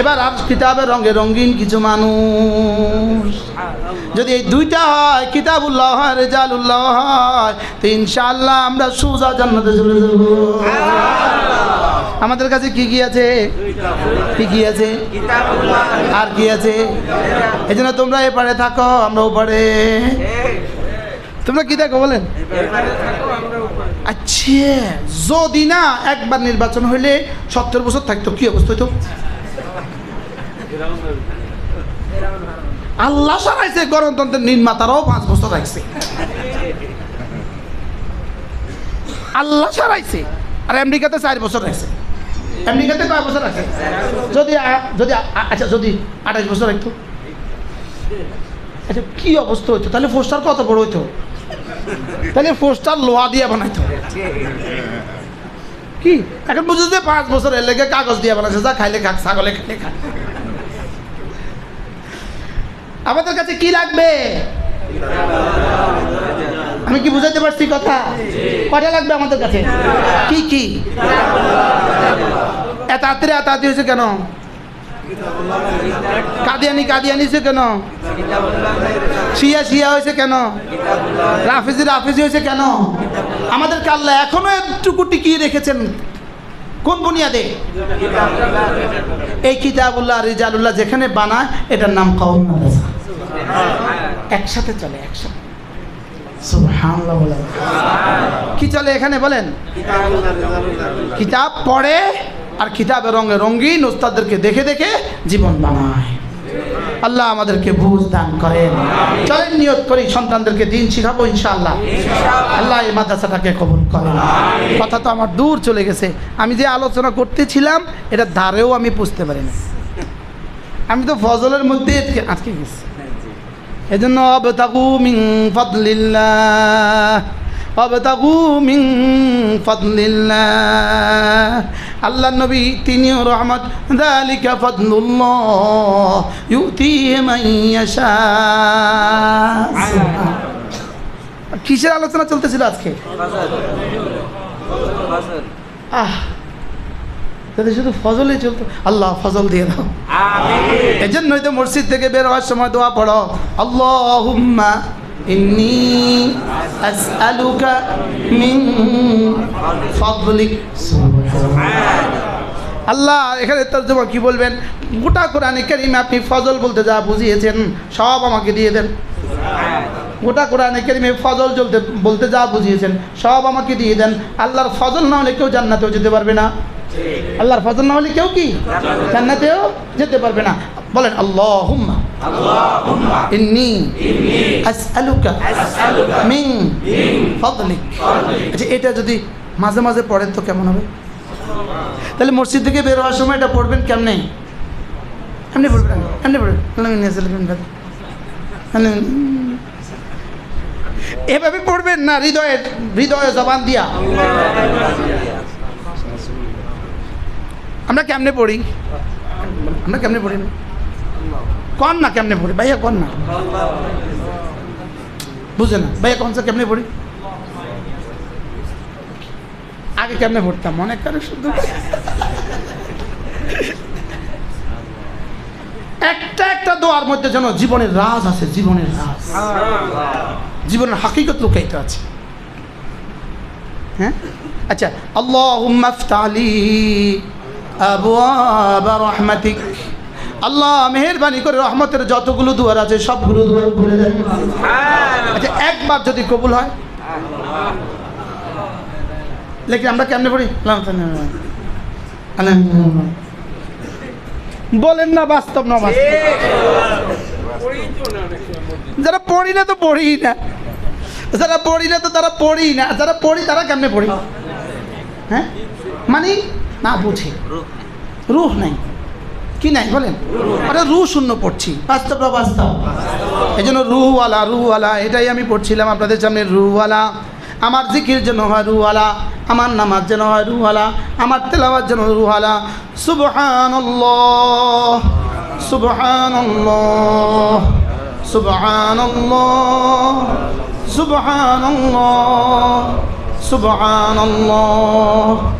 এবার আর কিতাবের রঙে রঙিন কিছু মানুষ। যদি এই দুইটা হয়, কিতাবুল্লাহ হয়, রেজালুল্লাহ হয়, তো ইনশাআল্লাহ আমরা সুজা জান্নাতে চলে যাব। আমাদের কাছে কি কি আছে? কি কি আছে? আর কি আছে? এই জন্য তোমরা এপারে থাকো, আমরা ওপারে। তোমরা কি দেখো বলেন? আচ্ছা যদি না একবার নির্বাচন হইলে সত্তর বছর থাকতো, কি অবস্থা হইতো? আল্লাহ সারাইছে, গণতন্ত্রের নির্মাতারাও পাঁচ বছর রাখছে। আল্লাহ সারাইছে, আর আমেরিকাতে চার বছর রাখছে। আমেরিকাতে কয় বছর রাখছে? যদি যদি আচ্ছা যদি আঠাশ বছর রাখতো। আচ্ছা কি অবস্থা হইতো? তাহলে পোস্টার কত বড় হইতো? তাহলে পোস্টার লোহা দিয়ে বানাইতো কি? এখন বুঝো যে পাঁচ বছর এর লেগে কাগজ দিয়ে বানাইছে, যা খাইলে খাক, ছাগলে খাইলে খাক। আমাদের কাছে কি লাগবে? আমি কি বুঝাইতে পারছি কথা? কটা লাগবে আমাদের কাছে? কি কি? এত আত্মীয় এত আত্মীয় হয়েছে কেন? কাদিয়ানি কাদিয়ানি হয়েছে কেন? শিয়া শিয়া হয়েছে কেন? রাফিজি রাফিজি হয়েছে কেন? আমাদের কাল্লা এখনও একটুকু টিকিয়ে রেখেছেন। কোন বুনিয়াদে? এই কিতাবুল্লাহ, রিজালুল্লাহ যেখানে বানায়, এটার নাম মাদ্রাসা একসাথে চলে, একসাথে। কি চলে এখানে বলেন? কিতাব পড়ে আর কিতাবের রঙে রঙিন ওস্তাদদেরকে দেখে দেখে জীবন বানায়। আল্লাহ আমাদেরকে বুঝ দান করেন। চলেন নিয়ত করি সন্তানদেরকে দিন শিখাবো ইনশাআল্লাহ। আল্লাহ এই মাদ্রাসাটাকে কবুল করেন। কথা তো আমার দূর চলে গেছে। আমি যে আলোচনা করতেছিলাম এটা ধারেও আমি বুঝতে পারি না আমি তো ফজলের মধ্যে আটকে- গেছি। এই জন্য মিং ফদলিল্লাহ মিং ফদলিল্লাহ। আল্লাহ নবী তিনিও রহমত। দালিকা ফদলুল্লাহ কিসের আলোচনা চলতেছিল আজকে? আহ তাহলে শুধু ফজলে চলতো। আল্লাহ ফজল দিয়ে দাও। এই জন্যই তো মসজিদ থেকে বের হওয়ার সময় দোয়া পড়ো। আল্লাহুম্মা ইন্নি আসআলুকা মিন ফাদলিক। আল্লাহ, এখানে তর্জমা কি বলবেন? গোটা কোরআনে কারিমে আপনি ফজল বলতে যা বুঝিয়েছেন, সব আমাকে দিয়ে দেন। গোটা কোরআনে কারিমে ফজল চলতে বলতে যা বুঝিয়েছেন, সব আমাকে দিয়ে দেন। আল্লাহর ফজল না হলে কেউ জান্নাতেও যেতে পারবে না। আল্লাহর ফজল না হলে কেউ কি? জান্নাতেও যেতে পারবে না। বলেন আল্লাহ ইন্নি আসআলুকা মিন ফাদলিক। আচ্ছা এটা যদি মাঝে মাঝে পড়েন তো কেমন হবে? তাহলে মসজিদ থেকে বের হওয়ার সময় এটা পড়বেন কেমনে? এমনি পড়বেন? এমনি পড়বেন। এভাবে পড়বেন না হৃদয়ে হৃদয়ে জবান দিয়া। আমরা কেমনে পড়ি? আমরা কেমনে পড়ি? কন না কেমনে পড়ি? ভাইয়া কন না। বুঝে না? ভাইয়া কন কেমনে পড়ি? আগে কেমনে পড়তাম? অনেক কারও শুদ্ধ একটা একটা দোয়ার মধ্যে যেন জীবনের রাজ আছে, জীবনের রাজ। জীবনের হাকিকত লুকাইতে আছে। হ্যাঁ? আচ্ছা আল্লাহ আবওয়াবা রহমাতিক। আল্লাহ মেহেরবানি করে রহমতের যতগুলো দুয়ার আছে সবগুলো দুয়ার খুলে দেন। আচ্ছা একবার যদি কবুল হয়। লেকিন আমরা কেমনে পড়ি? বলেন না বাস্তব না বাস্তব। যারা পড়ি না তো পড়ি না। যারা পড়ি না তো তারা পড়ি না। যারা পড়ি তারা কেমনে পড়ি? হ্যাঁ? মানে না, বুঝে। রুহ নাই। কি নাই, বলেন? আরে রু শূন্য পড়ছি। বাস্তব বাস্তব। এই জন্য রুহওয়ালা রুহওয়ালা, এটাই আমি পড়ছিলাম আপনাদের সামনে, রুহওয়ালা। আমার জিকির যেন হয় রুহওয়ালা, আমার নামাজ যেন হয় রুহওয়ালা, আমার তেলাওয়াত যেন রুহওয়ালা। সুবহানাল্লাহ সুবহানাল্লাহ সুবহানাল্লাহ সুবহানাল্লাহ।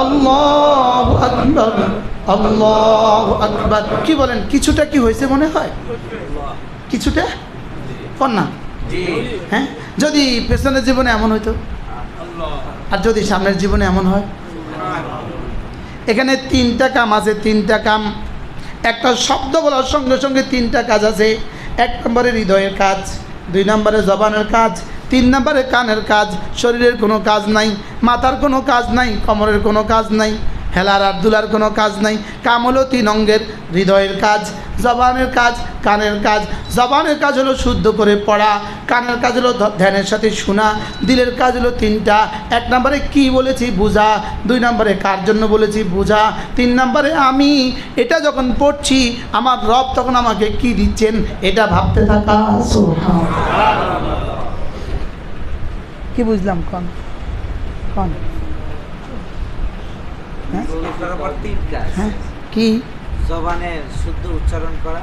আল্লাহ আকবর আল্লাহ আকবর। কি বলেন কিছুটা কি হয়েছে মনে হয়? কিছুটা? কর না হ্যাঁ? যদি পেছনের জীবনে এমন হইতো? আর যদি সামনের জীবনে এমন হয়? এখানে তিনটা কাম আছে তিনটা কাম। একটা শব্দ বলার সঙ্গে সঙ্গে তিনটা কাজ আছে। এক নম্বরে হৃদয়ের কাজ দুই নম্বরে জবানের কাজ, তিন নম্বরে কানের কাজ, শরীরের কোনো কাজ নাই, মাথার কোনো কাজ নাই, কমরের কোনো কাজ নাই। হেলার আর দুলার কোনো কাজ নাই। কাম হলো তিন অঙ্গের হৃদয়ের কাজ জবানের কাজ কানের কাজ। জবানের কাজ হলো শুদ্ধ করে পড়া কানের কাজ হলো ধ্যানের সাথে শোনা দিলের কাজ হলো তিনটা। এক নম্বরে কি বলেছি বুঝা দুই নম্বরে কার জন্য বলেছি বুঝা তিন নম্বরে আমি এটা যখন পড়ছি আমার রব তখন আমাকে কি দিচ্ছেন এটা ভাবতে থাকা। কি বুঝলাম কন? কন? হ্যাঁ? হ্যাঁ? কি? জবানে শুদ্ধ উচ্চারণ করা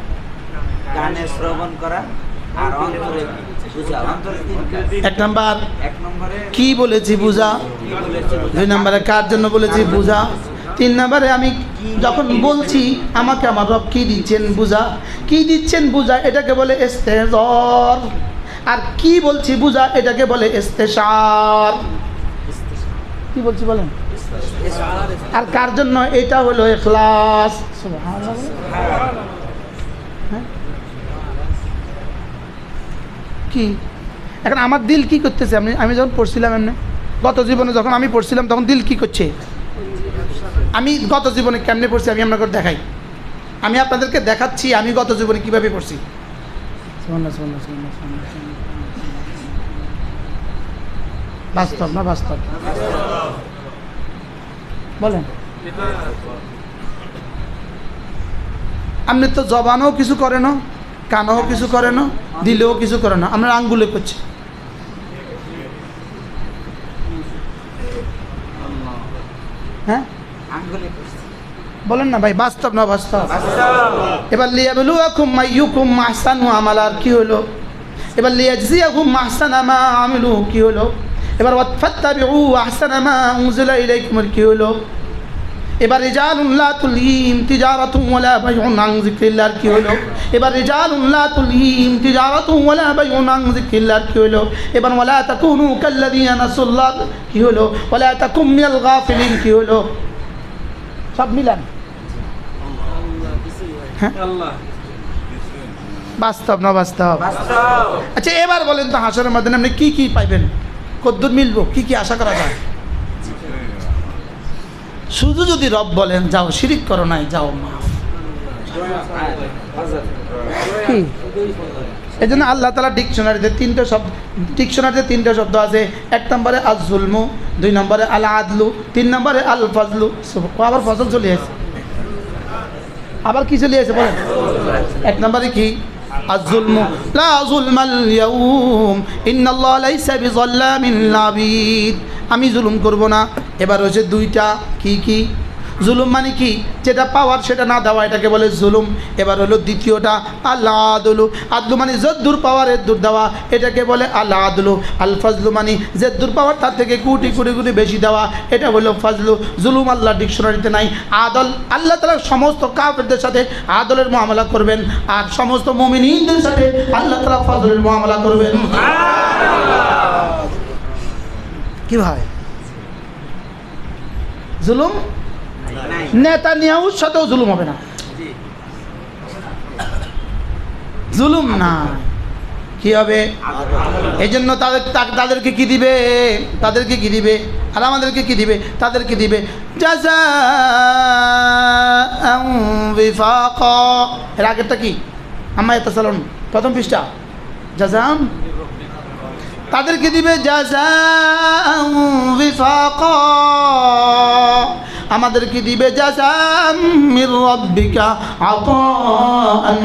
গানে শ্রবণ করা আর অন্তরে বুঝা অন্তরে এক নাম্বার। এক নম্বরে কি বলেছি বুঝা। দুই নম্বরে কার জন্য বলেছি বুঝা তিন নম্বরে আমি যখন বলছি আমাকে আমার রব কি দিচ্ছেন বুঝা কি দিচ্ছেন বুঝা এটাকে বলে এস্তেজর আর কি বলছি বুঝা এটাকে বলে এস্তেশার কি বলছি বলেন? আর কার জন্য? এটা হলো এখলাস। হ্যাঁ? কি? এখন আমার দিল কি করতেছে? আমি আমি যখন পড়ছিলাম এমনি গত জীবনে যখন আমি পড়ছিলাম তখন দিল কি করছে? আমি গত জীবনে কেমনে পড়ছি আমি আপনাকে দেখাই। আমি আপনাদেরকে দেখাচ্ছি আমি গত জীবনে কীভাবে পড়ছি। সুবহানাল্লাহ, সুবহানাল্লাহ, সুবহানাল্লাহ, সুবহানাল্লাহ, সুবহানাল্লাহ। বাস্তব না বাস্তব? বলেন। আপনি তো জবানও কিছু করে না কানও কিছু করে না দিলেও কিছু করে না আমরা আঙ্গুলে করছি। হ্যাঁ? বলেন না ভাই বাস্তব না বাস্তব? এবার লিয়া লিয়াবলু আকুম মাইয়ুকুম মাহসানু আমালার কি হলো? এবার লিয়াজজিয়াকুম মাহসানা মা আমিলু কি হলো? এবার ওয়াতফাত্তাবিউ আহসানা মা উনজিলা ইলাইকুম কি হলো এবার রিজালুল্লাহ তুলহিম তিজারাতুম ওয়ালা বাইউন আন যিকরিল্লাহর কি হলো এবার রিজালুল্লাহ তুলহিম তিজারাতুম ওয়ালা বাইউন আন যিকরিল্লাহর কি হলো এবার ওয়ালা তাকুনু কাল্লাযিনা নাসুল্লাহ কি হলো ওয়ালা তাকুম মিনাল গাফিলিন কি হলো সব মিলান। হ্যাঁ? বাস্তব না বাস্তব। বাস্তব আচ্ছা এবার বলেন তো হাসরের মাধ্যমে আপনি কি কি পাইবেন? কদ্দুর মিলবো? কি কি আশা করা যায়? শুধু যদি রব বলেন যাও শিরিক করো নাই যাও মা এই জন্য আল্লাহ তালা ডিকশনারিতে তিনটে শব্দ ডিকশনারিতে তিনটে শব্দ আছে। এক নম্বরে আল জুলমু দুই নম্বরে আল আদলু তিন নম্বরে আল ফজলু আবার ফজল চলে আসে। আবার কি চলে আসে বলেন? এক নম্বরে কি? الظلم لا ظلم اليوم إن الله ليس بظلام للعبيد আমি জুলুম করব না এবার হচ্ছে দুইটা কি কি জুলুম মানে কি? যেটা পাওয়ার সেটা না দেওয়া এটাকে বলে জুলুম। এবার হলো দ্বিতীয়টা আল্লাহ আদলু আদলু মানে যদ্দুর পাওয়ার দূর দেওয়া এটাকে বলে আল্লাহ আদলু আল ফজলু মানে যে দূর পাওয়ার তার থেকে কুটি কুটি কুটি বেশি দেওয়া এটা হলো ফজলু। জুলুম আল্লাহ ডিকশনারিতে নাই। আদল আল্লাহ তালা সমস্ত কাফেরদের সাথে আদলের মহামলা করবেন আর সমস্ত মমিনদের সাথে আল্লাহ তালা ফজলের মহামলা করবেন। কি ভাই? জুলুম নেতা নিয়াউর সাথেও জুলুম হবে না। জুলুম না। কি হবে? এই জন্য তাদের তাদেরকে কি দিবে? তাদেরকে কি দিবে? আর আমাদেরকে কি দিবে? তাদেরকে দিবে। এর আগেরটা কি? আমার এত সালন প্রথম পৃষ্ঠা। জাজাম তাদেরকে দিবে বিফাকা। আমাদেরকে দিবে জাযাম মির রাব্বিকা আতাআন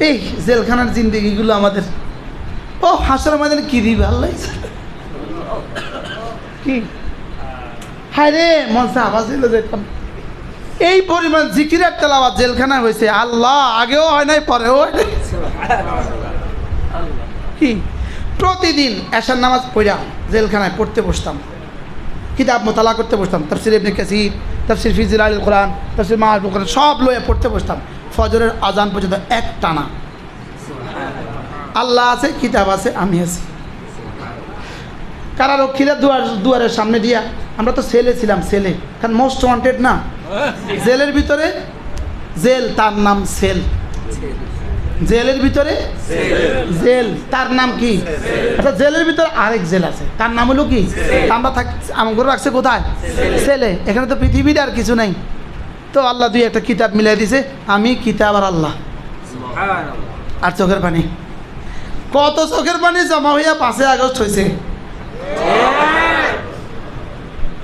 এই জেলখানার জিন্দিগিগুলো আমাদের। ও হাসার আমাদের কি দিবে আল্লাহ? কি? হায় রে মনসা এলো দেখুন এই পরিমাণ জিকিরের তেলাওয়াত জেলখানা হয়েছে। আল্লাহ আগেও হয় নাই পরেও হয় নাই। কি? প্রতিদিন এশার নামাজ পড়া জেলখানায় পড়তে বসতাম। কিতাব মোতালা করতে বসতাম। তফসির ইবনে কাসির তফসির ফিজিল আল কোরআন তফসির মাহাজ কোরআন সব লয়ে পড়তে বসতাম। ফজরের আজান পর্যন্ত এক টানা। আল্লাহ আছে কিতাব আছে আমি আছি। কারারক্ষীরা দুয়ার দুয়ারের সামনে দিয়া আমরা তো সেলে ছিলাম সেলে কারণ মোস্ট ওয়ান্টেড না। জেলের ভিতরে জেল তার নাম সেল জেলের ভিতরে জেল তার নাম কি? আচ্ছা জেলের ভিতরে আরেক জেল আছে। তার নাম হলো কি? আমরা থাক আমাকে রাখছে কোথায়? সেলে এখানে তো পৃথিবীর আর কিছু নাই। তো আল্লাহ দুই একটা কিতাব মিলাই দিছে আমি কিতাব আর আল্লাহ। আর চোখের পানি। কত চোখের পানি জমা হইয়া পাঁচই আগস্ট হয়েছে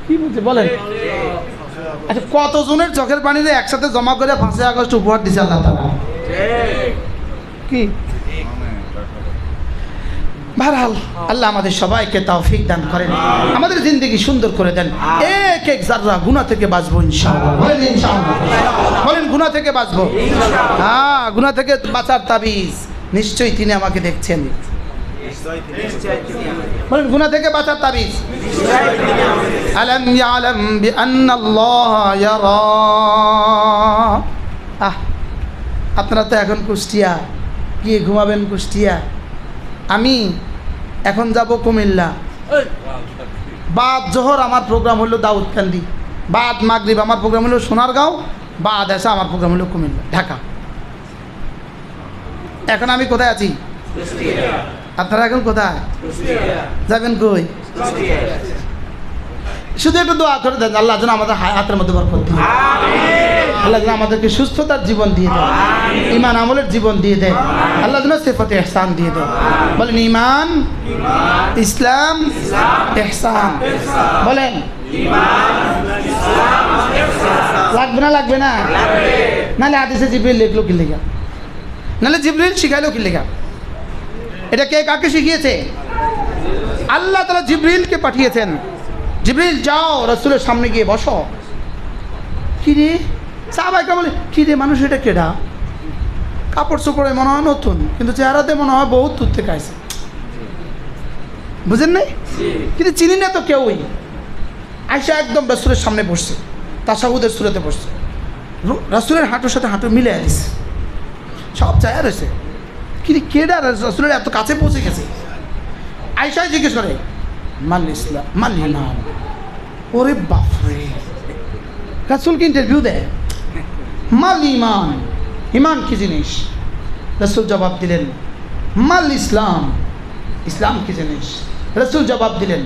কি বলছে? বলেন। আচ্ছা কতজনের চোখের পানিরে একসাথে জমা করে পাঁচই আগস্ট উপহার দিছে আল্লাহ তালা? কি? বারহাল আল্লাহ আমাদের সবাইকে তৌফিক দান করেন। আমাদের জিন্দগি সুন্দর করে দেন। এক এক জাররা গুনাহ থেকে বাঁচবো ইনশাআল্লাহ। বলেন ইনশাআল্লাহ। বলেন গুনাহ থেকে বাঁচবো। হ্যাঁ গুনাহ থেকে বাঁচার তাবিজ। নিশ্চয়ই তিনি আমাকে দেখছেন। বলেন থেকে বাঁচার তাবিজ। আলম ইয়ালাম আহ, আপনারা তো এখন কুষ্টিয়া। গিয়ে ঘুমাবেন কুষ্টিয়া। আমি এখন যাব কুমিল্লা। বাদ জোহর আমার প্রোগ্রাম হলো দাউদকান্দি। বাদ মাগরিব আমার প্রোগ্রাম হলো সোনারগাঁও। বাদ এসা আমার প্রোগ্রাম হলো কুমিল্লা, ঢাকা। এখন আমি কোথায় আছি? আপনারা এখন কোথায়? যাবেন কই? শুধু একটু দোয়া করে দেন আল্লাহ যেন আমাদের হাতের মধ্যে বরকত দিয়ে আল্লাহ যেন আমাদেরকে সুস্থতার জীবন দিয়ে দেয়। ইমান আমলের জীবন দিয়ে দেয়। আল্লাহ যেন সেফতে এহসান দিয়ে দেয়। বলেন ইমান ইসলাম এহসান। বলেন লাগবে না লাগবে না? নাহলে আদিসে জিব্রিল লিখলো কি লেখা? নাহলে জিব্রিল শিখাইলো কি লেখা? এটা কে কাকে শিখিয়েছে? আল্লাহ তালা জিব্রিলকে পাঠিয়েছেন। জিব্রিল, যাও রসুলের সামনে গিয়ে বসো। কি রে? সাহবাইকা বলে, কি রে মানুষ, এটা কেডা? কাপড় চোপড়ে মনে হয় নতুন, কিন্তু চেহারাতে মনে হয় বহুত দূর থেকে আসে বুঝেন নাই? কিন্তু চিনি না তো কেউই। আয়সা একদম রসুলের সামনে বসছে, তাসাহুদের সুরেতে বসছে। রসুলের হাঁটুর সাথে হাঁটু মিলে দিছে সব চায়া রয়েছে কিন্তু কেডা রসুলের এত কাছে পৌঁছে গেছে? আয়সায় জিজ্ঞেস করে, মাল ইসলাম, মাল ইমান? ওরে বাপরে। রাসুলকে ইন্টারভিউ দেয়? মাল ইমান। ইমান কি জিনিস? রসুল জবাব দিলেন, মাল ইসলাম। ইসলাম কি জিনিস? রসুল জবাব দিলেন,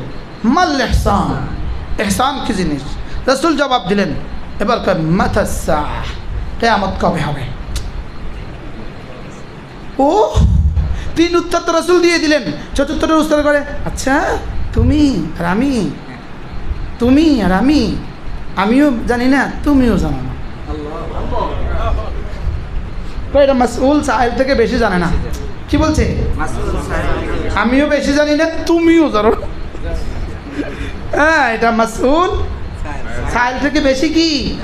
মাল এহসান এহসান কি জিনিস? রসুল জবাব দিলেন, এবার কয় মাথাসা কেয়ামত কবে হবে? ও, তিন উত্তর তো রসুল দিয়ে দিলেন। চতুর্থটা উত্তর করে আচ্ছা তুমি আর আমি? তুমি আর আমি? আমিও জানি না, তুমিও জানো না। এটা মাসউল সাহেব থেকে বেশি জানে না। কি বলছে? আমিও বেশি জানি না, তুমিও জানো হ্যাঁ এটা মাসউল সাহেব থেকে বেশি কি?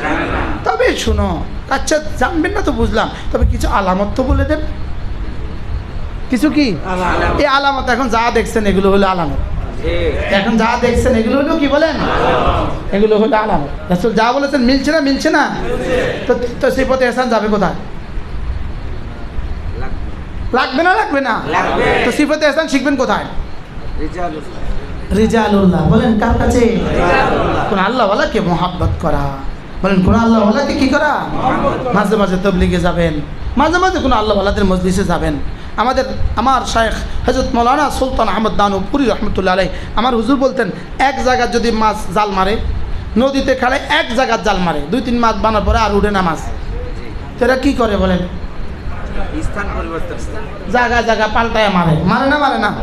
তবে শুনো আচ্ছা জানবেন না তো বুঝলাম। তবে কিছু আলামত তো বলে দেন। কিছু কি? এই আলামত এখন যা দেখছেন এগুলো হলো আলামত। এখন যা দেখছেন এগুলো হলো কি বলেন? এগুলো হলো আলামত। রাসূল যা বলেছেন মিলছে না মিলছে না? তো তো সেই পথে এসান যাবে কোথায়? লাগবে। না লাগবে না? তো সিফতে এসান শিখবেন কোথায়? রিজালুল্লাহ। বলেন কার কাছে? কোন আল্লাহওয়ালাকে মোহাব্বত করা? বলেন কোন আল্লাহওয়ালাকে কি করা। মাঝে মাঝে তবলিগে যাবেন। মাঝে মাঝে কোনো আল্লাহওয়ালাদের মজলিসে যাবেন। আমাদের, আমার শেখ হজরত মৌলানা সুলতান আহমদ দানু পুরি রহমতুল্লা আলাই আমার হুজুর বলতেন, এক জায়গা যদি মাছ জাল মারে, নদীতে খেলে এক জায়গার জাল মারে, দুই তিন মাছ বানার পরে আর উঠে না মাছ। তো এরা কী করে বলেন? জায়গা জায়গা পাল্টায় মারে। মারে না মারে না?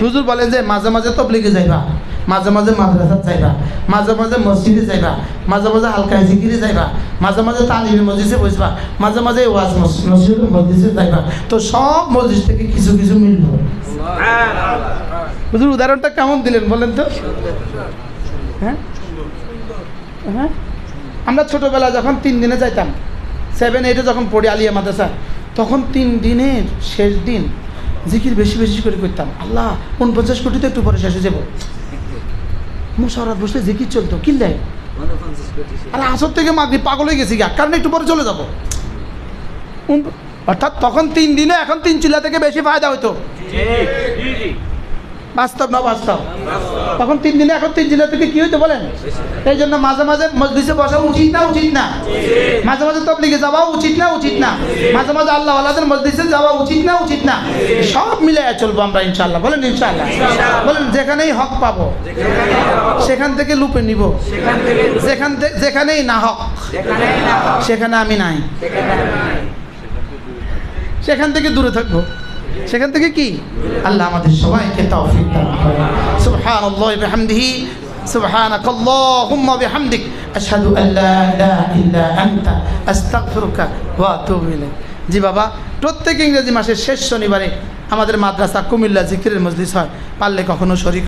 হুজুর বলেন যে মাঝে মাঝে তবলিগে যাইবা। মাঝে মাঝে মাদ্রাসাত যাইবা। মাঝে মাঝে মসজিদে যাইবা। মাঝে মাঝে হালকা জিকিরে যাইবা। মাঝে মাঝে তালিমের মসজিদে বসবা। মাঝে মাঝে ওয়াজ মস- মসজিদের মসজিদে যাইবা। তো সব মসজিদ থেকে কিছু কিছু মিলবে হুজুর উদাহরণটা কেমন দিলেন বলেন তো? হ্যাঁ? হ্যাঁ? আমরা ছোটোবেলা যখন তিন দিনে যাইতাম সেভেন এইটে যখন পড়ি আলিয়া মাদ্রাসা তখন তিন দিনের শেষ দিন জিকির বেশি বেশি করে করতাম। আল্লাহ উনপঞ্চাশ কোটি তো একটু পরে শেষে যাব। মুশারাত বসলে জিকির চলতো কিনলে আরে আসর থেকে মাগরি পাগল হয়ে গেছি গা? কারণ একটু পরে চলে যাব? অর্থাৎ তখন তিন দিনে এখন তিন চিল্লা থেকে বেশি ফায়দা হতো বাস্তব না বাস্তব? তখন তিন দিনে এখন তিন দিনের থেকে কি হইতো বলেন? এই জন্য মাঝে মাঝে মজলিসে বসা উচিত না উচিত না। মাঝে মাঝে তবলিগে যাওয়া উচিত না উচিত না। মাঝে মাঝে আল্লাহ আল্লাহদের মজলিসে যাওয়া উচিত না উচিত না। সব মিলে চলবো আমরা ইনশাল্লাহ বলেন ইনশাল্লাহ বলেন যেখানেই হক পাবো সেখান থেকে লুপে নিব। যেখান থেকে যেখানেই না হক সেখানে আমি নাই। সেখান থেকে দূরে থাকব। সেখান থেকে কি আল্লাহ আমাদের সবাইকে তৌফিক দান করেন সুবহানাল্লাহ বিহামদিহি سبحانك اللهم وبحمدك أشهد أن لا إله إلا أنت أستغفرك وأتوب إليك জি বাবা প্রত্যেক ইংরেজি মাসের শেষ শনিবারে আমাদের মাদ্রাসা কুমিল্লা জিকিরের মজলিস হয় পারলে কখনো শরীর